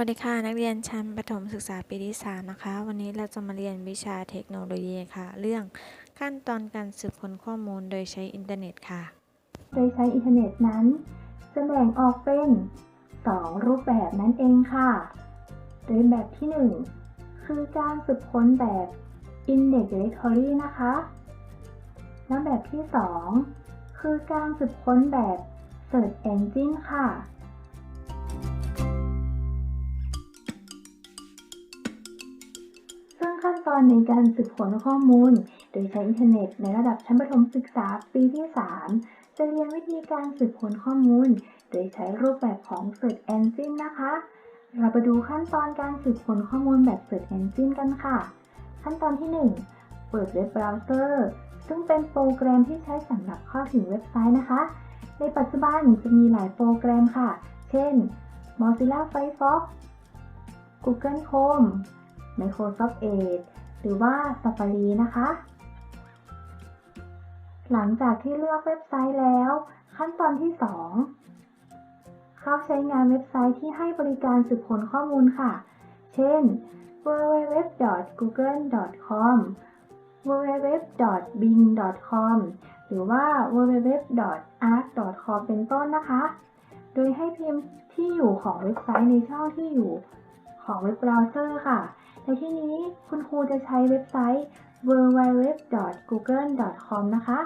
วัสดีค่ะนักเรียนชั้นประถมศึกษาปีที่ 3 นะคะ วันนี้เราจะมาเรียนวิชาเทคโนโลยีค่ะ เรื่องขั้นตอนการสืบค้นข้อมูลโดยใช้อินเทอร์เน็ตค่ะ โดยใช้อินเทอร์เน็ตนั้นจะแบ่งออกเป็น 2 รูปแบบนั่นเองค่ะ โดยแบบที่ 1 คือการสืบค้นแบบ Index Directory นะคะ และแบบที่ 2 คือการสืบค้นแบบ Search Engine ค่ะ ซึ่งขั้นตอนในการสืบค้นข้อมูล โดยใช้อินเทอร์เน็ตในระดับชั้นประถมศึกษาปีที่ 3 จะเรียนวิธีการสืบค้นข้อมูล โดยใช้รูปแบบของ Search Engine นะคะ เราไปดูขั้นตอนการสืบค้นข้อมูลแบบ Search Engine กันค่ะ ขั้นตอนที่ 1 เปิดเว็บเบราว์เซอร์ซึ่งเป็นโปรแกรมที่ใช้สำหรับเข้าถึงเว็บไซต์นะคะ ในปัจจุบันจะมีหลายโปรแกรมค่ะ เช่น Mozilla Firefox Google Chrome Microsoft Edge หรือว่า Safari นะคะ หลังจากที่เลือกเว็บไซต์แล้ว ขั้นตอนที่ 2 เข้าใช้งานเว็บไซต์ที่ให้บริการสืบค้นข้อมูลค่ะ เช่น www.google.com www.bing.com หรือว่า www.arc.com เป็นต้นนะคะ โดยให้พิมพ์ที่อยู่ของเว็บไซต์ในช่องที่อยู่ของเว็บเบราว์เซอร์ค่ะ ในที่นี้คุณครูจะใช้เว็บไซต์ www.google.com นะคะ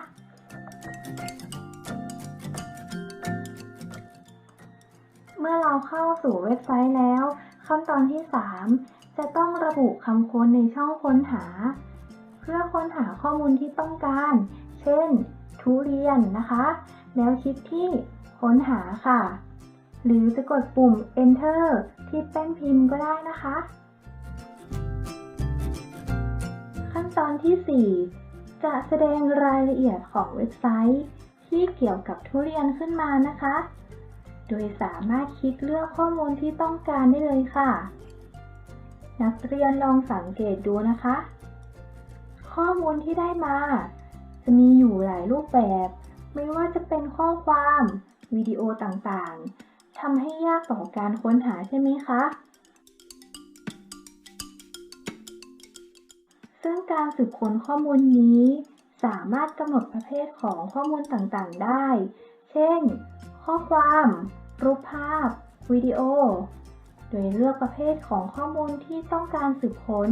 เมื่อเราเข้าสู่เว็บไซต์แล้วขั้นตอนที่ 3 จะต้องระบุคำค้นในช่องค้นหา เพื่อค้นหาข้อมูลที่ต้องการ เช่น ทุเรียนนะคะ แล้วคลิกที่ค้นหาค่ะ หรือจะกดปุ่ม enter ที่แป้นพิมพ์ก็ได้นะคะ ขั้นตอนที่ 4 จะแสดงรายละเอียดของเว็บไซต์ ที่เกี่ยวกับทุเรียนขึ้นมานะคะ โดยสามารถคลิกเลือกข้อมูลที่ต้องการได้เลยค่ะ นักเรียนลองสังเกตดูนะคะ ข้อมูลที่ได้มา จะมีอยู่หลายรูปแบบ ไม่ว่าจะเป็นข้อความ วิดีโอต่างๆทำให้ยากต่อการค้นหาใช่ไหมคะ ซึ่งการสืบค้นข้อมูลนี้ สามารถกำหนดประเภทของข้อมูลต่างๆ ได้ เช่น ข้อความ รูปภาพ วิดีโอ โดยเลือกประเภทของข้อมูลที่ต้องการสืบค้น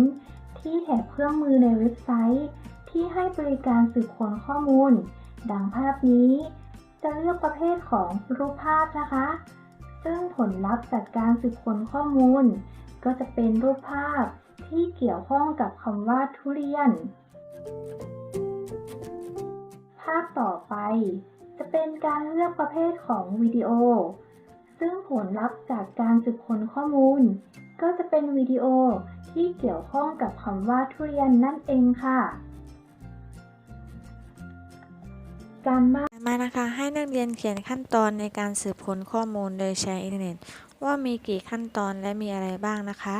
ที่แถบเครื่องมือในเว็บไซต์ ที่ให้บริการสืบค้นข้อมูล ดังภาพนี้ จะเลือกประเภทของรูปภาพนะคะ ซึ่งผลลัพธ์จากการสืบค้นข้อมูล ก็จะเป็นรูปภาพ ที่เกี่ยวข้องกับคำว่าทุเรียน ภาพต่อไป จะเป็นการเลือกประเภทของวิดีโอ ซึ่งผลลัพธ์จากการสืบค้นข้อมูล ก็จะเป็นวิดีโอที่เกี่ยวข้องกับคำว่าทุเรียนนั่นเองค่ะ การบ้านมานะคะ ให้นักเรียนเขียนขั้นตอนในการสืบค้นข้อมูลโดยใช้อินเทอร์เน็ตว่ามีกี่ขั้นตอนและมีอะไรบ้างนะคะ